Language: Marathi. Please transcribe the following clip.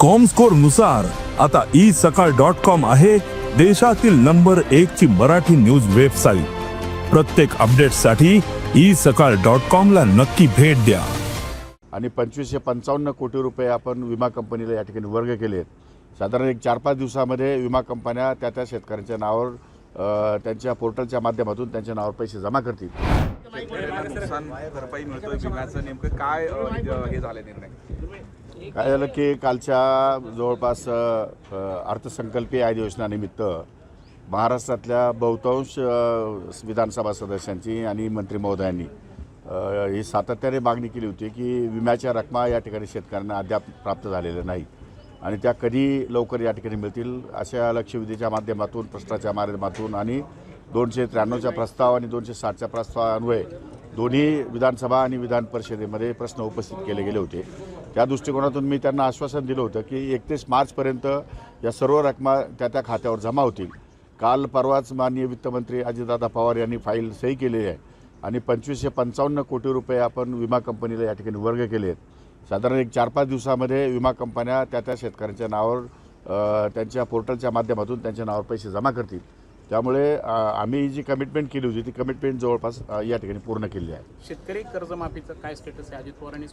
कॉमस्कोरनुसार आता ई सकाळ डॉट कॉम आहे देशातील नंबर एक ची मराठी न्यूज वेबसाईट प्रत्येक अपडेटसाठी ई सकाळ डॉट कॉम ला नक्की भेट द्या. आणि पंचवीसशे पंचावन्न कोटी रुपये आपण विमा कंपनीला या ठिकाणी वर्ग केले आहेत साधारण एक चार पाच दिवसामध्ये विमा कंपन्या त्या त्या शेतकऱ्यांच्या नावावर त्यांच्या पोर्टलच्या माध्यमातून त्यांच्या नावावर पैसे जमा करतील. नुकसान भरपाई मिळतोय विम्याचं नेमकं काय हे झालं निर्णय? काय झालं की कालच्या जवळपास अर्थसंकल्पीय अधिवेशनानिमित्त महाराष्ट्रातल्या बहुतांश विधानसभा सदस्यांची आणि मंत्री महोदयांनी ही सातत्याने मागणी केली होती की विम्याच्या रकमा या ठिकाणी शेतकऱ्यांना अद्याप प्राप्त झालेल्या नाही आणि त्या कधी लवकर या ठिकाणी मिळतील अशा लक्षवेधीच्या माध्यमातून प्रश्नाच्या माध्यमातून आणि दोनशे त्र्याण्णवच्या प्रस्ताव आणि दोनशे साठच्या प्रस्तावान्वये दोन्ही विधानसभा आणि विधान परिषदेमध्ये प्रश्न उपस्थित केले गेले होते. त्या दृष्टिकोनातून मी त्यांना आश्वासन दिलं होतं की एकतीस मार्चपर्यंत या सर्व रकमा त्या त्या खात्यावर जमा होतील. काल परवाच माननीय वित्तमंत्री अजितदादा पवार यांनी फाईल सही केलेली आहे आणि पंचवीसशे पंचावन्न कोटी रुपये आपण विमा कंपनीला या ठिकाणी वर्ग केले आहेत. साधारण एक चार पाच दिवसामध्ये विमा कंपन्या त्या त्या शेतकऱ्यांच्या नावावर त्यांच्या पोर्टलच्या माध्यमातून त्यांच्या नावावर पैसे जमा करतील. त्यामुळे आम्ही जी कमिटमेंट केली होती ती कमिटमेंट जवळपास या ठिकाणी पूर्ण केली आहे. शेतकरी कर्जमाफीचं काय स्टेटस आहे? अजित पवारांनी